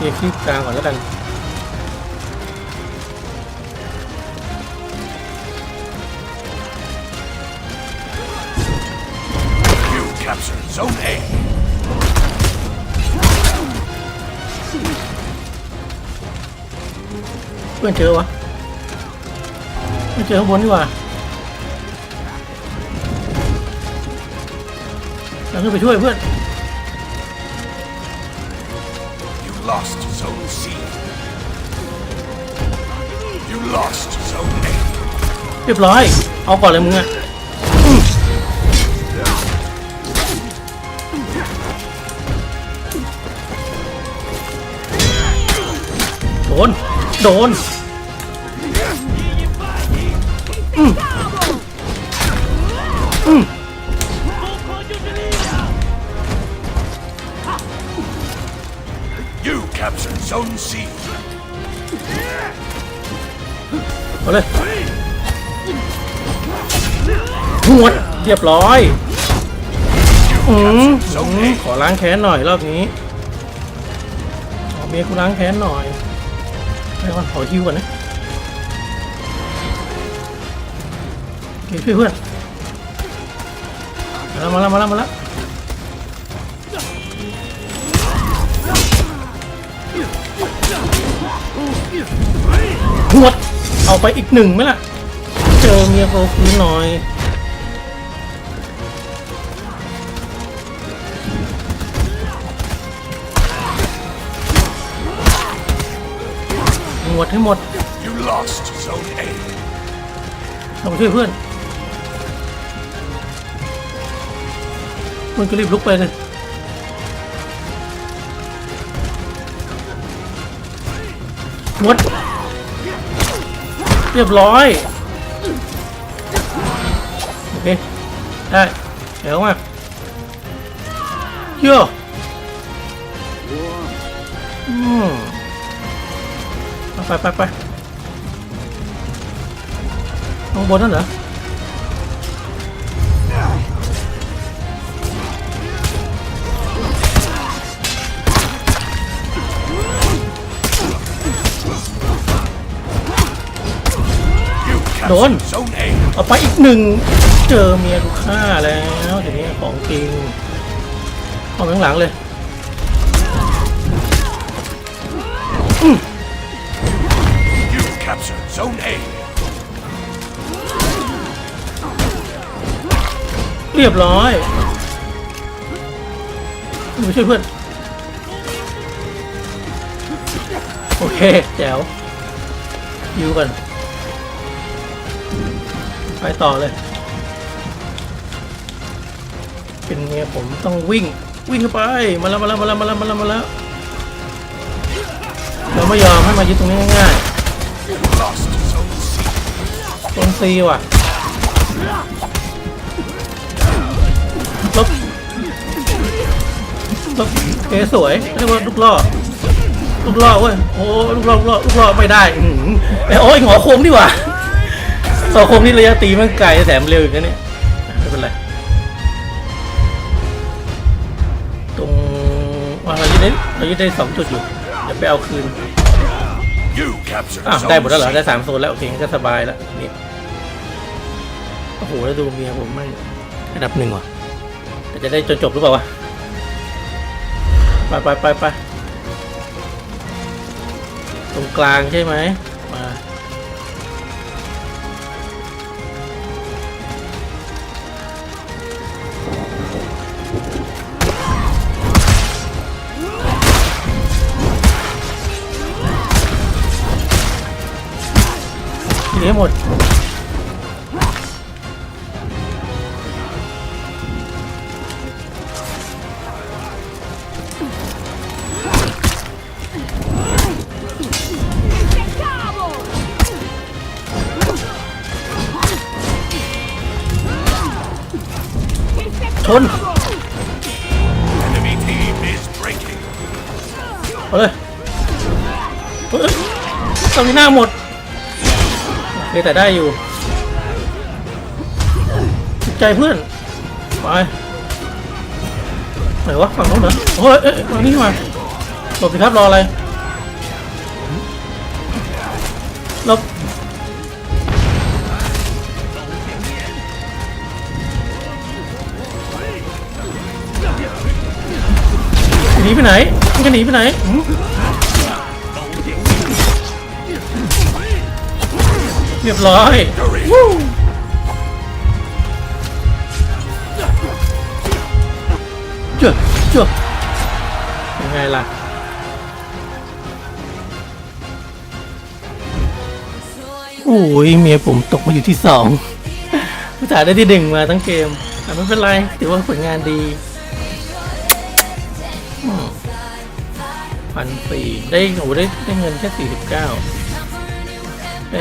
เคลียร์คลิปกลางก่อนแล้วกัน You captured Zone A. เพื่อนเจอวะไม่เจอข้างบนดีกว่าเราขึ้นไปช่วยเพื่อน lost Zone C. You lost Zone A. เรียบร้อย เอาก่อนเลยมึงอะอืมโดน โดนอืมอืม Zone C. เอาเลยหวดเรียบร้อยอืมอืมขอล้างแค้นหน่อยรอบนี้ขอเมียกูล้างแค้นหน่อยไปก่อนขอฮิวก่อนนะเคช่วยเพื่อนมาแล้วมาแล้วมาแล้วมาแล้ว หวด เอาไปอีกหนึ่งไหมล่ะ เจอเมียโปรคืนหน่อยหมดให้หมด You lost Zone A. ต้องช่วยเพื่อน มันก็รีบลุกไปเลย มด เรียบร้อยโอเคได้เดี๋ยวมาเยอะอืมไปไปไปข้างบนนั่นเหรอ You Đồn. captured Zone A. เอาไปอีกหนึ่ง เจอเมียลูกค้าแล้วทีนี้ของจริงเอาไปข้างหลังเลยเรียบร้อยไปช่วยเพื่อน โอเค แจ๋วยิวกัน ไปต่อเลย เป็นเมียผมต้องวิ่ง วิ่งเข้าไป มาแล้วมาแล้วมาแล้วมาแล้วมาแล้วมาแล้วเราไม่ยอมให้มายึดตรงนี้ง่ายๆตรงซีว่ะลบลบเอสวยเรียกว่าลูกล่อลูกล่อเว้ยโอ้ลูกล่อลูกล่อลูกล่อไม่ได้อื้ออโอ้ยหัวโค้งดีกว่า หัวโค้งนี่ระยะตีมันไกลแถมเร็วอีกนะเนี่ยไม่เป็นไรตรงว่าเรายึดได้เรายึดได้สองจุดอยู่เดี๋ยวไปเอาคืน You captured อ้าวได้หมดแล้วเหรอ Zone ได้ C. สามโซนแล้วโอเคงั้นก็สบายแล้วนี่โอ้โหแล้วดูเมียผมไม่งอันดับหนึ่งว่ะแต่จะได้จนจบหรือเปล่าวะไปไปไปไปตรงกลางใช่ไหม มาทีนี้หมดชน Enemy team is breaking. เอาเลยเฮ้ยตอนนี้หน้าหมด เลยแต่ได้อยู่ใจเพื่อน ไปไหนวะฝั่งโน้นเหรอโอ้ยฝั่งนี้มาหลบสิครับรออะไรหลบหนีไปไหนมันจะหนีไปไหน เรียบร้อย Hurry. เจ้าเจ้ายังไงล่ะโอ้ยเมียผมตกมาอยู่ที่สองผู้ถ่ายได้ที่หนึ่งมาทั้งเกมแต่ไม่เป็นไรถือว่าผลงานดีพันสี่ได้โอ้โหได้ได้เงินแค่สี่สิบเก้าได้